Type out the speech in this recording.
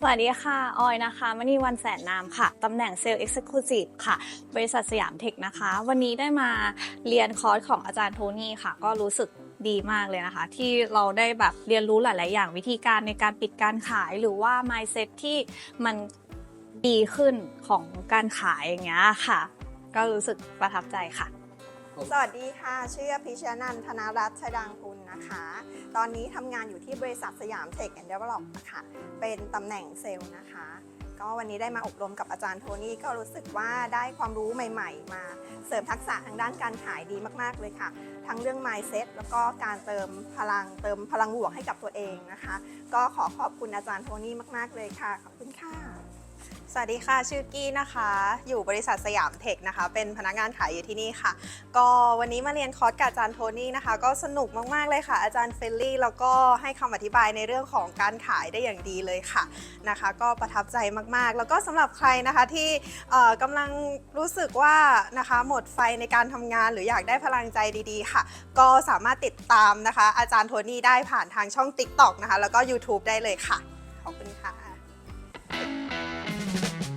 สวัสดีค่ะ ออยนะคะมณีวันแสนนามค่ะ ตำแหน่งเซลล์เอ็กซ์คลูซีฟค่ะ บริษัทสยามเทคนะคะ วันนี้ได้มาเรียนคอร์สของอาจารย์โทนี่ค่ะ ก็รู้สึกดีมากเลยนะคะ ที่เราได้แบบเรียนรู้หลาย ๆ อย่างวิธีการในการปิดการขายหรือว่า mindset ที่มันดีขึ้นของการขายอย่างเงี้ยค่ะ ก็รู้สึกประทับใจค่ะ สวัสดีค่ะ ชื่อพิชยนันท์ธนรัตน์ชดังคุณนะคะ ตอนนี้ทำงานอยู่ที่บริษัทสยามเทคแอนด์เดเวลลอปนะคะเป็นตำแหน่งเซลล์นะคะ ก็วันนี้ได้มาอบรมกับอาจารย์โทนี่ก็รู้สึกว่าได้ความรู้ใหม่ ๆ มาเสริมทักษะทางด้านการขายดีมากๆเลยค่ะ ทั้งเรื่อง mindset แล้วก็การเติมพลังเติมพลังบวกให้กับตัวเองนะคะ ก็ขอขอบคุณอาจารย์โทนี่มาก ๆเลยค่ะ ขอบคุณค่ะ สวัสดีค่ะชื่อกี้นะคะ อยู่บริษัทสยามเทคนะคะ เป็นพนักงานขายอยู่ที่นี่ค่ะ ก็วันนี้มาเรียนคอร์สกับอาจารย์โทนี่นะคะ ก็สนุกมากๆเลยค่ะ อาจารย์เฟลลี่แล้วก็ให้คำอธิบายในเรื่องของการขายได้อย่างดีเลยค่ะนะคะ ก็ประทับใจมากๆ แล้วก็สำหรับใครนะคะที่เอ่อกำลังรู้สึกว่านะคะหมดไฟในการทำงาน หรืออยากได้พลังใจดีๆ ค่ะ ก็สามารถติดตามนะคะ อาจารย์โทนี่ได้ผ่านทางช่อง TikTok นะคะแล้วก็ YouTube ได้เลยค่ะขอบคุณค่ะ thank you